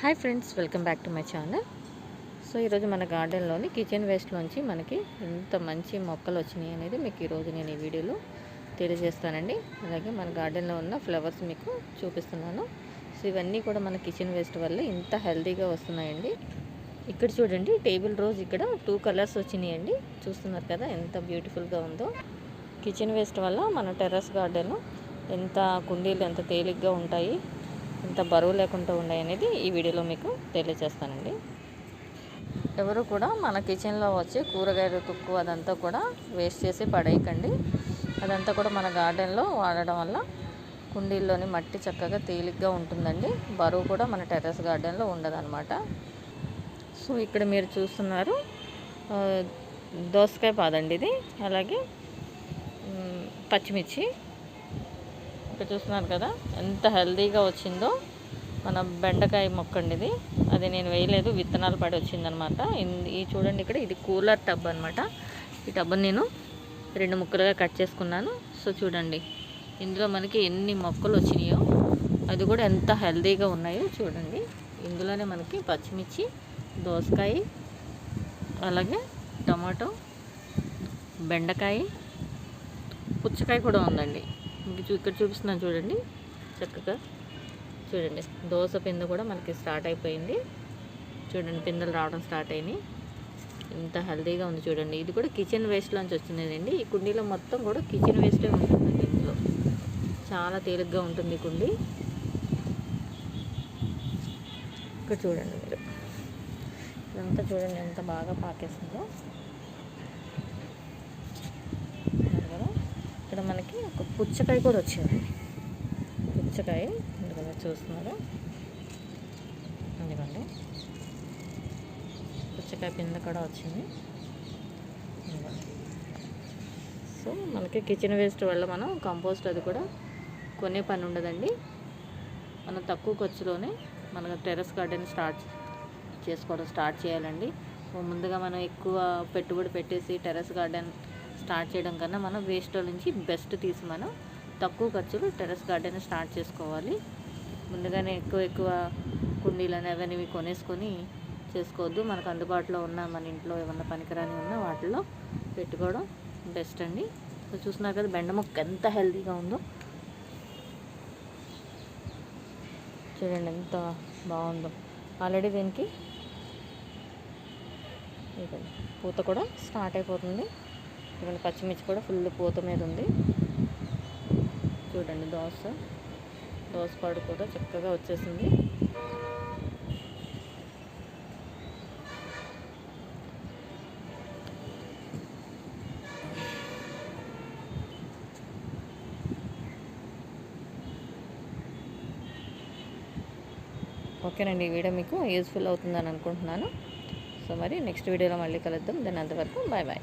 Hi friends welcome back to my channel. So ఈరోజు మన గార్డెన్లోని kitchen వేస్ట్లోంచి మనకి ఎంత మంచి మొక్కలు వచ్చినాయి అనేది మీకు ఈరోజు నేను ఈ వీడియోలో తెలియజేస్తానండి. అలాగే మన గార్డెన్లో ఉన్న ఫ్లవర్స్ మీకు చూపిస్తున్నాను. సో ఇవన్నీ కూడా మన కిచెన్ వేస్ట్ వల్ల ఇంత హెల్తీగా వస్తున్నాయండి. ఇక్కడ చూడండి టేబుల్ రోజ్ ఇక్కడ టూ కలర్స్ వచ్చినాయండి. చూస్తున్నారు కదా ఎంత బ్యూటిఫుల్గా ఉందో. కిచెన్ వేస్ట్ వల్ల మన టెర్రస్ గార్డెన్ ఎంత కుండీలు ఎంత తేలిగ్గా ఉంటాయి. ఇంత బరువు లేకుండా ఉన్నాయి అనేది ఈ వీడియోలో మీకు తెలియజేస్తానండి. ఎవరు కూడా మన కిచెన్లో వచ్చే కూరగాయలు తుక్కు అదంతా కూడా వేస్ట్ చేసి పడేయకండి. అదంతా కూడా మన గార్డెన్లో వాడడం వల్ల కుండీల్లోని మట్టి చక్కగా తేలిగ్గా ఉంటుందండి. బరువు కూడా మన టెర్రస్ గార్డెన్లో ఉండదన్నమాట. సో ఇక్కడ మీరు చూస్తున్నారు దోసకాయ పాదండి ఇది. అలాగే పచ్చిమిర్చి. ఇక్కడ చూస్తున్నారు కదా ఎంత హెల్దీగా వచ్చిందో. మన బెండకాయ మొక్క అండి ఇది అది నేను వేయలేదు విత్తనాలు పడి వచ్చిందనమాట. ఇన్- ఈ చూడండి ఇక్కడ ఇది కూలర్ టబ్ అనమాట. ఈ టబ్ని నేను రెండు ముక్కలుగా కట్ చేసుకున్నాను. సో చూడండి ఇందులో మనకి ఎన్ని మొక్కలు వచ్చినాయో అది కూడా ఎంత హెల్దీగా ఉన్నాయో చూడండి. ఇందులోనే మనకి పచ్చిమిర్చి దోసకాయ అలాగే టమాటో బెండకాయ పుచ్చకాయ కూడా ఉందండి. మీకు చూ- ఇక్కడ చూపిస్తున్నాను చూడండి. చక్కగా. చూడండి. దోశ పిందె కూడా మనకి స్టార్ట్ అయిపోయింది. చూడండి పిందెలు రావడం స్టార్ట్ అయినాయి. ఇంత హెల్దీగా ఉంది చూడండి. ఇది కూడా కిచెన్ వేస్ట్లోంచి వచ్చినదండి ఈ కుండీలో మొత్తం కూడా కిచెన్ వేస్టే ఉంటుందండి ఇందులో. చాలా తేలిగ్గా ఉంటుంది ఈ కుండీ. ఇక్కడ చూడండి మీరు. ఇదంతా చూడండి ఎంత బాగా పాకేస్తుందో చూస్తున్నారు కదా ఇక్కడ మనకి ఒక పుచ్చకాయ కూడా వచ్చింది. పుచ్చకాయ ఎందుకంటే చూస్తున్నారు. ఎందుకండి పుచ్చకాయ పింద కూడా వచ్చింది. సో మనకి కిచెన్ వేస్ట్ వల్ల మనం కంపోస్ట్ అది కూడా కొనే పని ఉండదండి. మనం తక్కువ ఖర్చులోనే మన టెర్రస్ గార్డెన్ స్టార్ట్ చేసుకోవడం స్టార్ట్ చేయాలండి. ముందుగా మనం ఎక్కువ పెట్టుబడి పెట్టేసి టెర్రస్ గార్డెన్ స్టార్ట్ చేయడం కన్నా మనం వేస్ట్లో నుంచి బెస్ట్ తీసి మనం తక్కువ ఖర్చులు టెర్రస్ గార్డెన్ స్టార్ట్ చేసుకోవాలి. ముందుగానే ఎక్కువ ఎక్కువ కుండీలను అవన్నీ కొనేసుకొని చేసుకోవద్దు. మనకు అందుబాటులో ఉన్న మన ఇంట్లో ఏమన్నా పనికిరాని ఉన్నా వాటిలో పెట్టుకోవడం బెస్ట్ అండి. చూసినా చూస్తున్నారు కదా బెండ మొక్క ఎంత హెల్తీగా ఉందో. చూడండి ఎంత బాగుందో. ఆల్రెడీ దీనికి పూత కూడా స్టార్ట్ అయిపోతుంది. ఇవన్నీ పచ్చిమిర్చి కూడా ఫుల్ పూత మీద ఉంది. చూడండి దోశ. దోసపాడు కూడా చక్కగా వచ్చేసింది. ఓకేనండి ఈ వీడియో మీకు యూస్ఫుల్ అవుతుందని అనుకుంటున్నాను. సో మరి నెక్స్ట్ వీడియోలో మళ్ళీ కలుద్దాం. దాని అంతవరకు బాయ్ బాయ్